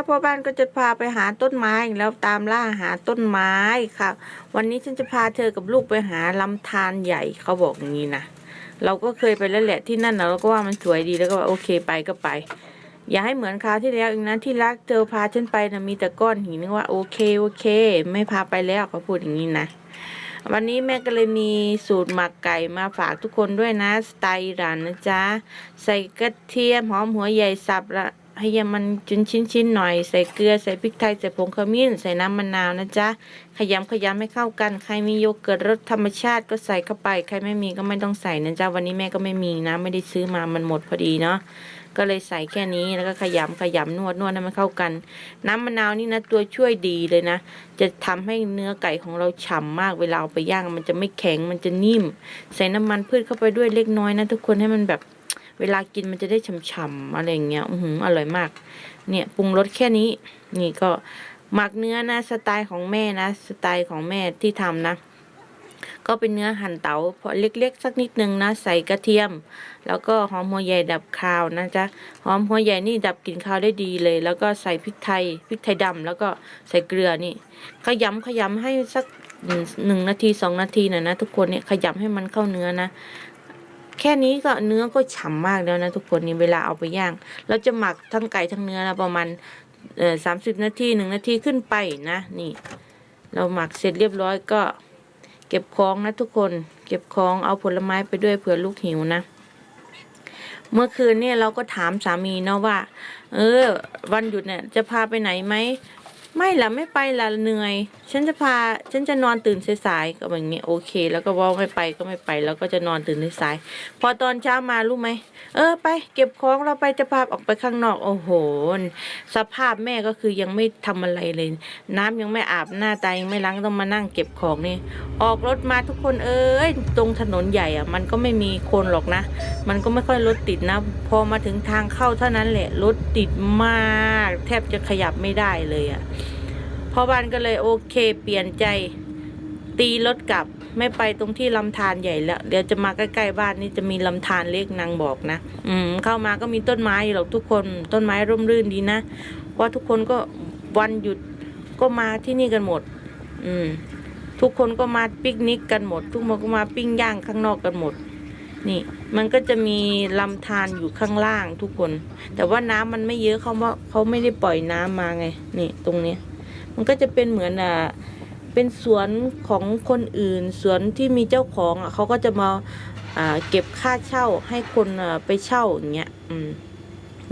แล้วพ่อบ้านก็จะพาไปหาต้นไม้แล้วตามล่าหาต้นไม้ค่ะ วันนี้ฉันจะพาเธอกับลูกไปหาลำธารใหญ่เขาบอกอย่างนี้นะเราก็เคยไปแล้วแหละที่นั่นนะเราก็ว่ามันสวยดีแล้วก็ว่าโอเคไปก็ไป อย่าให้เหมือนคราวที่แล้วอีกนะที่รักเธอพาฉันไปนะมีแต่ก้อนหินนึกว่าโอเคโอเค ไม่พาไปแล้วเขาพูดอย่างนี้นะวันนี้แม่ก็เลยมีสูตรหมักไก่มาฝากทุกคนด้วยนะ สไตล์รันนะจ๊ะ ใส่กระเทียมหอมหัวใหญ่สับละ ให้ยมันจุนชิ้นๆหน่อยใส่เกลือใส่พริกไทยใส่ผงขมิ้น ใส่น้ำมะนาวนะจ๊ะขยำขยำให้เข้ากัน ใครมีโยเกิร์ตรสธรรมชาติก็ใส่เข้าไป ใครไม่มีก็ไม่ต้องใส่นะจ๊ะวันนี้แม่ก็ไม่มีนะ ไม่ได้ซื้อมามันหมดพอดีเนาะก็เลยใส่แค่นี้แล้วก็ขยำขยำนวดนวดให้มันเข้ากัน น้ำมะนาวนี่นะตัวช่วยดีเลยนะ จะทำให้เนื้อไก่ของเราฉ่ำมากเวลาเอาไปย่าง มันจะไม่แข็งมันจะนิ่ม ใส่น้ำมันพืชเข้าไปด้วยเล็กน้อยนะทุกคนให้มันแบบ เวลากินมันจะได้ฉ่ำๆอะไรอย่างเงี้ยอือหืออร่อยมาก เนี่ยปรุงรสแค่นี้ นี่ก็หมักเนื้อนะสไตล์ของแม่นะสไตล์ของแม่ที่ทำนะ ก็เป็นเนื้อหั่นเตาพอเล็กๆ สักนิดนึงนะใส่กระเทียม แล้วก็หอมหัวใหญ่ดับคาวนะจ๊ะหอมหัวใหญ่นี่ดับกลิ่นคาวได้ดีเลย แล้วก็ใส่พริกไทยพริกไทยดำแล้วก็ใส่เกลือนี่ขยำขยำให้สักหนึ่งหนึ่งนาทีสองนาทีหน่อยนะทุกคนเนี่ยขยำให้มันเข้าเนื้อนะ แค่นี้ก็เนื้อก็ฉ่ำมากแล้วนะทุกคนนี่เวลาเอาไปย่าง เราจะหมักทั้งไก่ทั้งเนื้อนะประมาณเอ่อสามสิบนาทีหนึ่งนาทีขึ้นไปนะนี่ เราหมักเสร็จเรียบร้อยก็ เก็บของนะทุกคน เก็บของเอาผลไม้ไปด้วยเผื่อลูกหิวนะเมื่อคืนเนี่ยเราก็ถามสามีเนาะว่า เออ วันหยุดเนี่ยจะพาไปไหนไหม ไม่ละไม่ไปละเหนื่อย ฉันจะพา ฉันจะนอนตื่นสายๆก็แบบนี้โอเค แล้วก็ว่าไม่ไปก็ไม่ไป แล้วก็จะนอนตื่นสายพอตอนเช้ามารู้ไหมเออไป เก็บของเราไปจะพาออกไปข้างนอกโอ้โหสภาพแม่ก็คือยังไม่ทำอะไรเลย น้ำยังไม่อาบหน้าตายังไม่ล้างต้องมานั่งเก็บของนี่ ออกรถมาทุกคนเอ้ยตรงถนนใหญ่อะมันก็ไม่มีคนหรอกนะ มันก็ไม่ค่อยรถติดนะ พอมาถึงทางเข้าเท่านั้นแหละรถติดมาก แทบจะขยับไม่ได้เลยอะ พ่อบ้านก็เลยโอเค เปลี่ยนใจ ตีรถกลับ ไม่ไปตรงที่ลำธารใหญ่แล้ว เดี๋ยวจะมาใกล้ๆบ้านนี่จะมีลำธารเล็กนางบอกนะ อืม เข้ามาก็มีต้นไม้อยู่หรอกทุกคนต้นไม้ร่มรื่นดีนะเพราะทุกคนก็วันหยุดก็มาที่นี่กันหมด อืม ทุกคนก็มาปิกนิกกันหมด ทุกคนก็มาปิ้งย่างข้างนอกกันหมด นี่ มันก็จะมีลำธารอยู่ข้างล่างทุกคน แต่ว่าน้ำมันไม่เยอะเขาว่าเขาไม่ได้ปล่อยน้ำมาไง นี่ ตรงนี้ มันก็จะเป็นเหมือนอ่าเป็นสวนของคนอื่น สวนที่มีเจ้าของอะเขาก็จะมาอ่าเก็บค่าเช่าให้คนอ่าไปเช่าอย่างเงี้ยอืม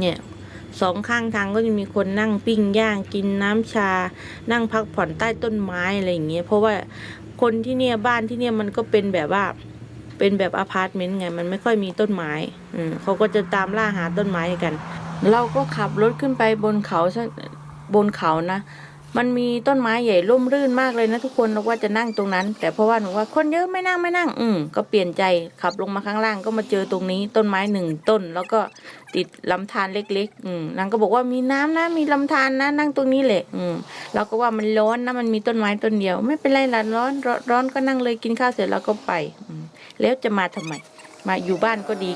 เนี่ยสองข้างทางก็จะมีคนนั่งปิ้งย่างกินน้ำชา นั่งพักผ่อนใต้ต้นไม้อะไรอย่างเงี้ยเพราะว่าคนที่เนี่ยบ้านที่เนี่ยมันก็เป็นแบบว่า เป็นแบบอพาร์ตเมนต์ไง มันไม่ค่อยมีต้นไม้อืมเขาก็จะตามล่าหาต้นไม้กัน เราก็ขับรถขึ้นไปบนเขาบนเขานะ มันมีต้นไม้ใหญ่ร่มรื่นมากเลยนะทุกคนเราว่าจะนั่งตรงนั้น แต่เพราะว่าหนูว่าคนเยอะไม่นั่งไม่นั่ง อืมก็เปลี่ยนใจขับลงมาข้างล่างก็มาเจอตรงนี้ ต้นไม้หนึ่งต้น แล้วก็ติดลำธารเล็ก ๆ อืมนางก็บอกว่ามีน้ำนะมีลำธารนะนั่งตรงนี้แหละ อืมเราก็ว่ามันร้อนนะมันมีต้นไม้ต้นเดียว ไม่เป็นไรละร้อนร้อนก็นั่งเลยกินข้าวเสร็จแล้วก็ไปอืมแล้วจะมาทำไม มาอยู่บ้านก็ดี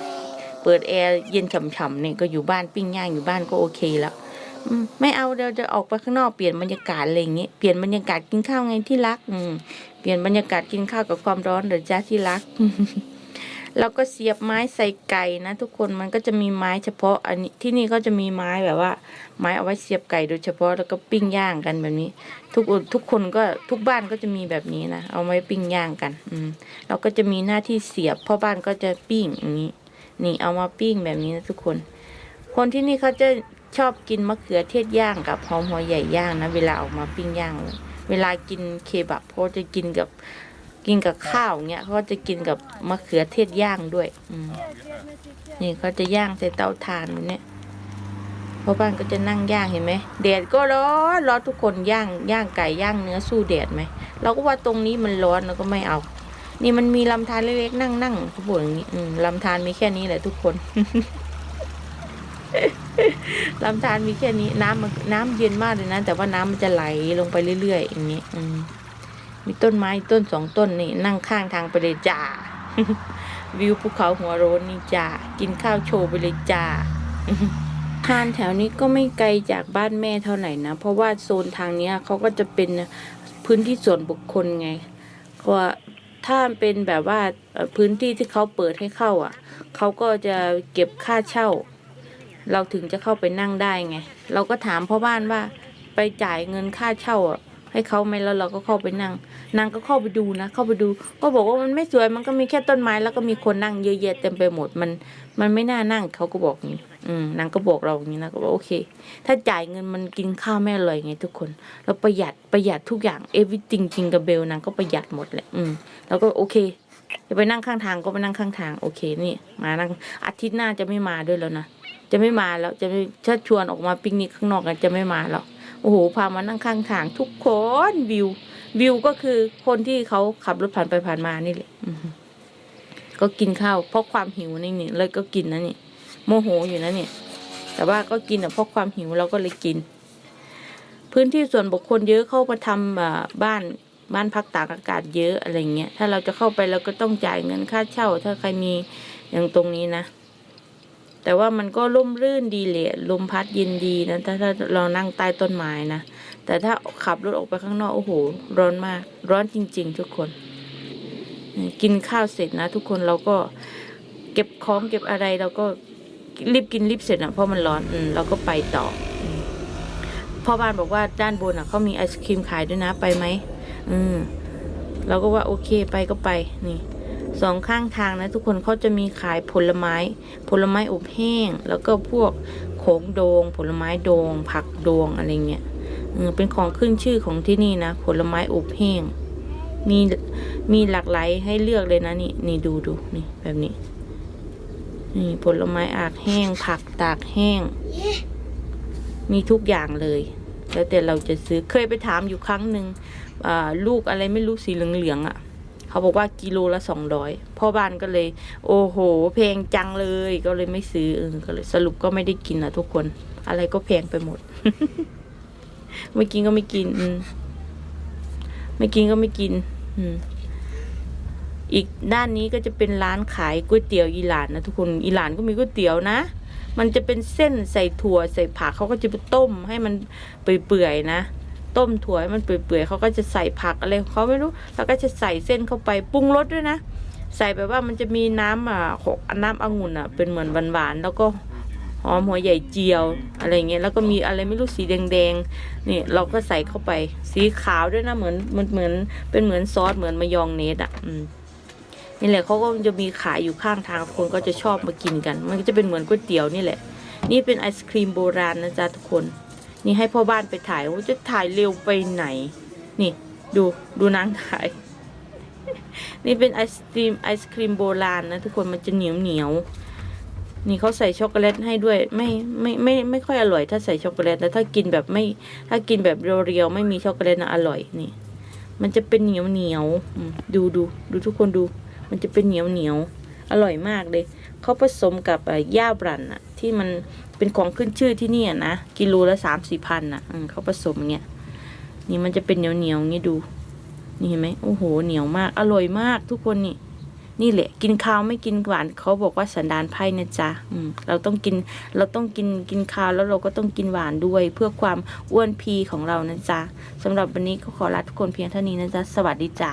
เปิดแอร์เย็นฉ่ำๆเนี่ยก็อยู่บ้านปิ้งย่างอยู่บ้านก็โอเคแล้ว อืมไม่เอาเดี๋ยวจะออกไปข้างนอกเปลี่ยนบรรยากาศอะไรอย่างเงี้ยเปลี่ยนบรรยากาศกินข้าวไงที่รัก อืมเปลี่ยนบรรยากาศกินข้าวกับความร้อนเดี๋ยวจ้าที่รักแล้วก็เสียบไม้ใส่ไก่นะ ทุกคนมันก็จะมีไม้เฉพาะ อันนี้ที่นี่ก็จะมีไม้แบบว่า ไม้เอาไว้เสียบไก่โดยเฉพาะแล้วก็ปิ้งย่างกันแบบนี้ ทุกทุกคนก็ทุกบ้านก็จะมีแบบนี้นะเอาไว้ปิ้งย่างกัน อืมเราก็จะมีหน้าที่เสียบพ่อบ้านก็จะปิ้งอย่างนี้ นี่เอามาปิ้งแบบนี้นะทุกคน คนที่นี่เขาจะ ชอบกินมะเขือเทศย่างกับหอมหัวใหญ่ย่างนะ เวลาออกมาปิ้งย่างเลยเวลากินเคบับเขาจะกินกับกินกับข้าวเงี้ยเขาจะกินกับมะเขือเทศย่างด้วย อืมนี่เขาจะย่างใส่เตาถ่านแบบเนี้ยพ่อบ้านก็จะนั่งย่างเห็นไหมแดดก็ร้อนร้อนทุกคนย่างย่างไก่ย่างเนื้อสู้แดดไหมเราก็ว่าตรงนี้มันร้อนเราก็ไม่เอา นี่มันมีลำธารเล็กๆนั่งนั่งเขาบอกอย่างนี้ลำธารมีแค่นี้แหละทุกคน ลำธารมีแค่นี้ น้ำมันน้ำเย็นมากเลยนะ แต่ว่าน้ำมันจะไหลลงไปเรื่อยๆอย่างนี้อืมมีต้นไม้ต้นสองต้นนี่ นั่งข้างทางไปเลยจ้า วิวภูเขาหัวโรนนี่จ้า กินข้าวโชว์ไปเลยจ้าทานแถวนี้ก็ไม่ไกลจากบ้านแม่เท่าไหร่นะ เพราะว่าโซนทางเนี้ยเขาก็จะเป็นพื้นที่ส่วนบุคคลไงเพราะถ้าเป็นแบบว่าพื้นที่ที่เขาเปิดให้เข้าอะเขาก็จะเก็บค่าเช่า เราถึงจะเข้าไปนั่งได้ไง เราก็ถามพ่อบ้านว่าไปจ่ายเงินค่าเช่าอะให้เขาไหมแล้วเราก็เข้าไปนั่ง นางก็เข้าไปดูนะ เข้าไปดู ก็บอกว่ามันไม่สวย มันก็มีแค่ต้นไม้ แล้วก็มีคนนั่งเยอะแยะเต็มไปหมด มัน มันไม่น่านั่ง เขาก็บอกนี้ อืมนางก็บอกเราอย่างนี้นะ ก็บอกโอเค ถ้าจ่ายเงินมันกินข้าวไม่อร่อยไงทุกคน เราประหยัด ประหยัดทุกอย่าง เอวิจริงจริงกับเบลนางก็ประหยัดหมดแหละ อืมแล้วก็โอเค จะไปนั่งข้างทางก็ไปนั่งข้างทาง โอเค นี่ มานั่ง อาทิตย์หน้าจะไม่มาด้วยแล้วนะ จะไม่มาแล้วจะไม่ถ้าชวนออกมาปิกนิกข้างนอกกันจะไม่มาแล้วโอ้โหพามานั่งข้างทางทุกคนวิว วิวก็คือคนที่เขาขับรถผ่านไปผ่านมานี่แหละก็กินข้าวเพราะความหิวนี่นี่เลยก็กินนะนี่โมโหอยู่นะเนี่ย แต่ว่าก็กินอะเพราะความหิวเราก็เลยกิน พื้นที่ส่วนบุคคลเยอะเข้ามาทำอ่าบ้านบ้านพักตากอากาศเยอะอะไรเงี้ยถ้าเราจะเข้าไปเราก็ต้องจ่ายเงินค่าเช่า ถ้าใครมีอย่างตรงนี้นะ แต่ว่ามันก็ร่มรื่นดีเลยลมพัดเย็นดีนะถ้าถ้าเรานั่งใต้ต้นไม้นะ แต่ถ้าขับรถออกไปข้างนอก โอ้โห ร้อนมาก ร้อนจริง ๆ ทุกคน กินข้าวเสร็จนะ ทุกคนเราก็เก็บของเก็บอะไรเราก็รีบกินรีบเสร็จนะเพราะมันร้อนอืมเราก็ไปต่ออพ่อบ้านบอกว่าด้านบนอะเขามีไอศครีมขายด้วยนะไปไหมอืมเราก็ว่าโอเคไปก็ไปนี่ สองข้างทางนะทุกคนเขาจะมีขายผลไม้ ผลไม้อบแห้ง แล้วก็พวกโขงโดง ผลไม้โดง ผักโดงอะไรเงี้ยเป็นของขึ้นชื่อของที่นี่นะ ผลไม้อบแห้ง มีมีหลากหลายให้เลือกเลยนะนี่นี่ดูดูนี่แบบนี้ นี่ผลไม้อากแห้ง ผักตากแห้ง มีทุกอย่างเลย แล้วแต่เราจะซื้อเคยไปถามอยู่ครั้งหนึ่งลูกอะไรไม่รู้สีเหลืองๆอะ่ะ เขาบอกว่ากิโลละสองร้อยพ่อบ้านก็เลย โอ้โหแพงจังเลยก็เลยไม่ซื้อเออก็เลยสรุปก็ไม่ได้กินนะทุกคน อะไรก็แพงไปหมด ไม่กินก็ไม่กิน อืมไม่กินก็ไม่กิน อืมอีกด้านนี้ก็จะเป็นร้านขายก๋วยเตี๋ยวอีหลานนะทุกคนอีหลานก็มีก๋วยเตี๋ยวนะ มันจะเป็นเส้นใส่ถั่วใส่ผักเขาก็จะไปต้มให้มันเปื่อยๆนะ ต้มถั่วให้มันเปื่อยๆเขาก็จะใส่ผักอะไรของเขาไม่รู้ แล้วก็จะใส่เส้นเข้าไปปรุงรสด้วยนะ ใส่แบบว่ามันจะมีน้ำอะหกน้ำองุ่นอะเป็นเหมือนหวานๆแล้วก็หอมหัวใหญ่เจียวอะไรเงี้ยแล้วก็มีอะไรไม่รู้สีแดงๆนี่เราก็ใส่เข้าไปสีขาวด้วยนะเหมือนเหมือนเหมือนเป็นเหมือนซอสเหมือนมายองเนสอะอืมนี่แหละเขาก็จะมีขายอยู่ข้างทางคนก็จะชอบมากินกัน มันก็จะเป็นเหมือนก๋วยเตี๋ยวนี่แหละ นี่เป็นไอศครีมโบราณนะจ๊ะทุกคน นี่ให้พ่อบ้านไปถ่ายว่าจะถ่ายเร็วไปไหน นี่ดูดูนางถ่าย นี่เป็นไอศครีมไอศครีมโบราณนะทุกคนมันจะเหนียวเหนียวนี่เขาใส่ช็อกโกแลตให้ด้วย ไม่ไม่ไม่ไม่ค่อยอร่อยถ้าใส่ช็อกโกแลตแต่ถ้ากินแบบไม่ถ้ากินแบบเรียวๆไม่มีช็อกโกแลตนะอร่อยนี่ มันจะเป็นเหนียวเหนียวดูดูดูทุกคนดู มันจะเป็นเหนียวเหนียวอร่อยมากเลยเขาผสมกับเอ่อย่าบรันอะ ที่มันเป็นของขึ้นชื่อที่นี่อะนะกิโลละสามสี่พันอะเขาผสมเงี้ยนี่มันจะเป็นเหนียวเหนียวๆอย่างงี้ดู นี่เห็นไหมโอ้โหเหนียวมาก อร่อยมากทุกคนนี่ นี่แหละ กินข้าวไม่กินหวานเขาบอกว่าสันดานไพ่นะจ๊ะอืมเราต้องกินเราต้องกินกินข้าวแล้วเราก็ต้องกินหวานด้วย เพื่อความอ้วนพีของเรานะจ๊ะสำหรับวันนี้ก็ขอลาทุกคนเพียงเท่านี้นะจ๊ะสวัสดีจ้า